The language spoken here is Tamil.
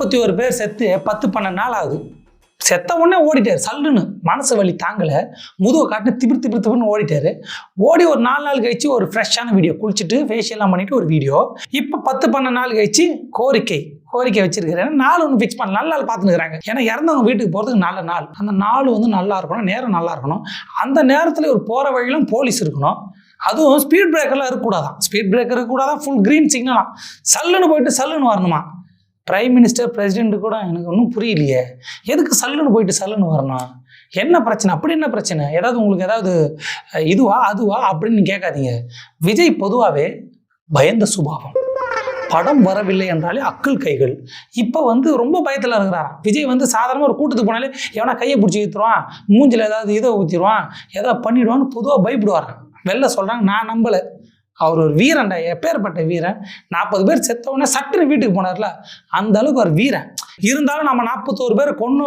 நாற்பத்தி ஒரு பேர் செத்து பத்து பன்னெண்டு நாள் ஆகுது. செத்த உடனே ஓடிட்டார். சல்லுன்னு மனசு வலி தாங்கலை. முதுவை காட்டு திபிர் திபிர் திபிர்னு ஓடிட்டார். ஓடி ஒரு நாலு நாள் கழிச்சு ஒரு ஃப்ரெஷ்ஷான வீடியோ குளிச்சுட்டு ஃபேஷியல்லாம் பண்ணிட்டு ஒரு வீடியோ. இப்போ பத்து பன்னெண்டு நாள் கழிச்சு கோரிக்கை கோரிக்கை வச்சிருக்கிறேன் நாள் ஒன்று ஃபிக்ஸ் பண்ண நல்ல நாள் பார்த்துக்கிறாங்க ஏன்னா இறந்தவங்க வீட்டுக்கு போகிறதுக்கு நல்ல நாள். அந்த நாள் வந்து நல்லா இருக்கணும் நேரம் நல்லா இருக்கணும். அந்த நேரத்தில் ஒரு போகிற வழியிலும் போலீஸ் இருக்கணும். அதுவும் ஸ்பீட் பிரேக்கர்லாம் இருக்கக்கூடாதான். ஸ்பீட் பிரேக்கர் இருக்கக்கூடாதான் ஃபுல் க்ரீன் சிக்னலாம் சல்லுன்னு போயிட்டு சல்லுன்னு வரணுமா? பிரைம் மினிஸ்டர் பிரசிடென்ட் கூட எனக்கு ஒன்றும் புரியலையே. எதுக்கு சல்லுன்னு போயிட்டு சல்லுன்னு வரணும்? என்ன பிரச்சனை? அப்படி என்ன பிரச்சனை? ஏதாவது உங்களுக்கு ஏதாவது இதுவா அதுவா அப்படின்னு கேட்காதீங்க. விஜய் பொதுவாகவே பயந்த சுபாவம். படம் வரவில்லை என்றாலே அக்கள் கைகள். இப்போ வந்து ரொம்ப பயத்தில் இருக்கிறாராம். விஜய் வந்து சாதாரணமாக ஒரு கூட்டத்துக்கு போனாலே எவனா கையை பிடிச்சி ஊற்றுருவான் மூஞ்சில் ஏதாவது இதை ஊற்றிடுவான் ஏதாவது பண்ணிடுவான்னு பொதுவாக பயப்படுவாராம். வெளில சொல்கிறாங்க நான் நம்பலை. அவர் ஒரு வீரன்டா எப்பேற்பட்ட வீரன்? நாற்பது பேர் செத்த சட்டுன்னு வீட்டுக்கு போனார்ல? அந்த அளவுக்கு ஒரு வீரன். இருந்தாலும் நம்ம நாற்பத்தோரு பேர் கொண்டு